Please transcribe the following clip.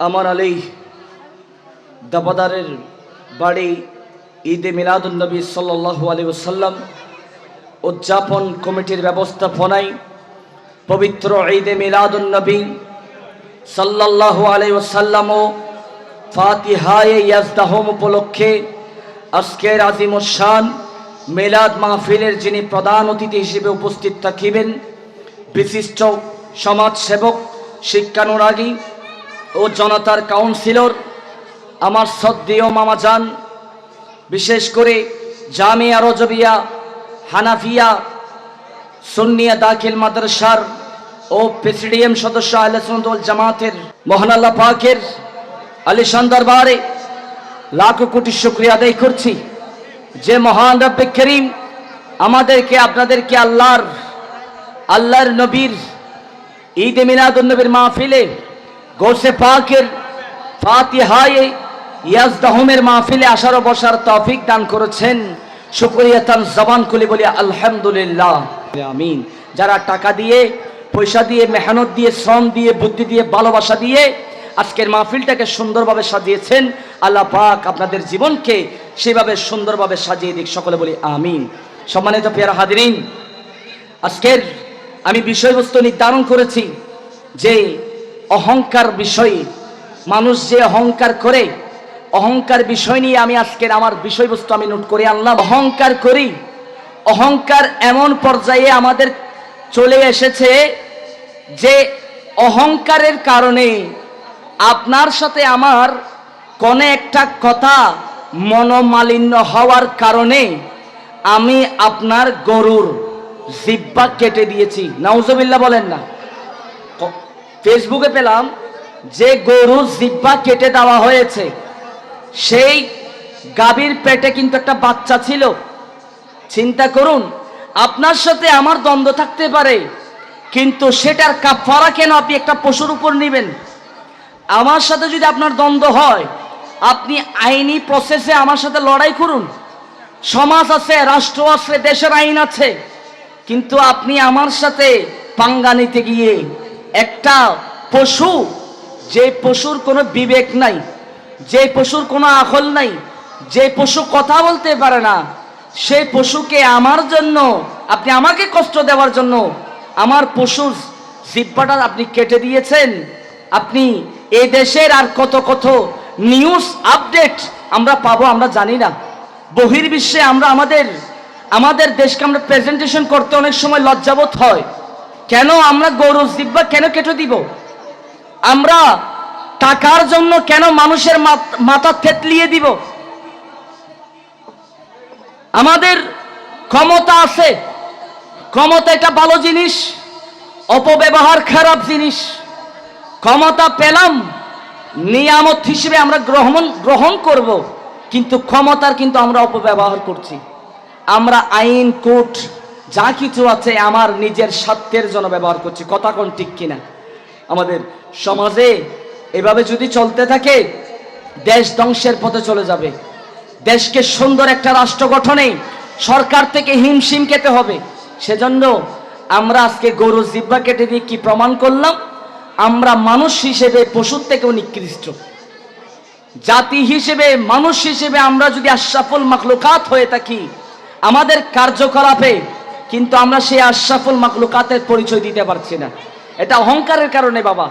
আমার আলী দাবাদারের বাড়ি ঈদে মিলাদুলনবী সাল্লাহ আলী ওসাল্লাম উদযাপন কমিটির ব্যবস্থাপনায় পবিত্র ঈদে মিলাদুলনবী সাল্লাহ আলী ওসাল্লাম ও ফাতিহায়ে ইয়াজদাহম উপলক্ষে আজকের আজিমুসান মেলাদ মাহফিলের যিনি প্রধান অতিথি হিসেবে উপস্থিত থাকিবেন, বিশিষ্ট সমাজসেবক, শিক্ষানুরাগী ও জনতার কাউন্সিলর, আমার সদ্দীয় মামাজান বিশেষ করে জামিয়া রজবিয়া, হানাফিয়া, সুন্নিয়া দাখিল মাদ্রাসার ও প্রেসিডিয়াম সদস্য আহলসুল জামাতের মহানাল্লাহ পাকের আলিশান দরবারে লাখো কোটি শুক্রিয়া আদায় করছি। যে মহান রব্বে করিম আমাদেরকে, আপনাদেরকে আল্লাহর আল্লাহর নবীর ঈদ মিলাদুল নবীর মাহফিলে গোসে পাকের ফাতিহায়ে ইয়াজদাহমের মাহফিলে আসার বসার তৌফিক দান করেছেন। শুকরিয়া তান জবান খুলে বলি আলহামদুলিল্লাহ। আমিন। যারা টাকা দিয়ে, পয়সা দিয়ে, মেহনত দিয়ে, শ্রম দিয়ে, বুদ্ধি দিয়ে, ভালোবাসা দিয়ে আজকের মাহফিলটাকে সুন্দরভাবে সাজিয়েছেন, আল্লাহ পাক আপনাদের জীবনকে সেভাবে সুন্দরভাবে সাজিয়ে দিক, সকলে বলি আমিন। সম্মানিত পেয়ারা হাদিন আজকের আমি বিষয়বস্তু নির্ধারণ করেছি যে অহংকার বিষয়ে। মানুষ যে অহংকার করে, অহংকার বিষয় নিয়ে আমি আজকের আমার বিষয়বস্তু আমি নোট করে আনলাম। অহংকার করি, অহংকার এমন পর্যায়ে আমাদের চলে এসেছে যে অহংকারের কারণে আপনার সাথে আমার কোনো একটা কথা মনোমালিন্য হওয়ার কারণে আমি আপনার গরুর জিব্বা কেটে দিয়েছি। নাউজবিল্লা বলেন না। ফেসবুকে পেলাম যে গরুর জিব্বা কেটে দেওয়া হয়েছে। সেই গাভীর পেটে কিন্তু একটা বাচ্চা ছিল। চিন্তা করুন, আপনার সাথে আমার দ্বন্দ্ব থাকতে পারে, কিন্তু সেটার কাফারা কেন আপনি একটা পশুর উপর নেবেন? আমার সাথে যদি আপনার দ্বন্দ্ব হয়, আপনি আইনি প্রসেসে আমার সাথে লড়াই করুন। সমাজ আছে, রাষ্ট্র আছে, দেশের আইন আছে, কিন্তু আপনি আমার সাথে পাঙ্গা নিতে গিয়ে একটা পশু, যে পশুর কোনো বিবেক নাই, যে পশুর কোনো আকল নাই, যে পশু কথা বলতে পারে না, সেই পশুকে আমার জন্য, আপনি আমাকে কষ্ট দেওয়ার জন্য, আমার পশুর জিব্বাটা আপনি কেটে দিয়েছেন। আপনি এ দেশের আর কত কত নিউজ আপডেট আমরা পাবো আমরা জানি না। বহির্বিশ্বে আমরা আমাদের আমাদের দেশকে আমরা প্রেজেন্টেশন করতে অনেক সময় লজ্জাবোধ হয়। কেন আমরা গরু জিব্বা কেন কেটে দিব? আমরা টাকার জন্য কেন মানুষের মাথা থেতলিয়ে দিব? আমাদের ক্ষমতা আছে। ক্ষমতা এটা ভালো জিনিস, অপব্যবহার খারাপ জিনিস। ক্ষমতা পেলাম, নিয়ামত হিসেবে আমরা গ্রহণ গ্রহণ করব, কিন্তু ক্ষমতার কিন্তু আমরা অপব্যবহার করছি। আমরা আইন, কোর্ট যা কিছু আছে আমার নিজের স্বার্থের জন্য ব্যবহার করছি। কথা কোন ঠিক কিনা? আমাদের সমাজে এভাবে যদি চলতে থাকে, দেশ ধ্বংসের পথে চলে যাবে। দেশকে সুন্দর একটা রাষ্ট্র গঠনে সরকার থেকে হিমশিম খেতে হবে। সেজন্য আমরা আজকে গরু জিব্বা কেটে দিয়ে কি প্রমাণ করলাম? আমরা মানুষ হিসেবে, পশুর থেকেও নিকৃষ্ট। জাতি হিসেবে, মানুষ হিসেবে আমরা যদি আশরাফুল মাখলুকাত হয়ে থাকি, আমাদের কার্যকলাপে কিন্তু আমরা সেই আশরাফুল মাকলুকাতের পরিচয় দিতে পারছি না। এটা অহংকারের কারণে বাবা।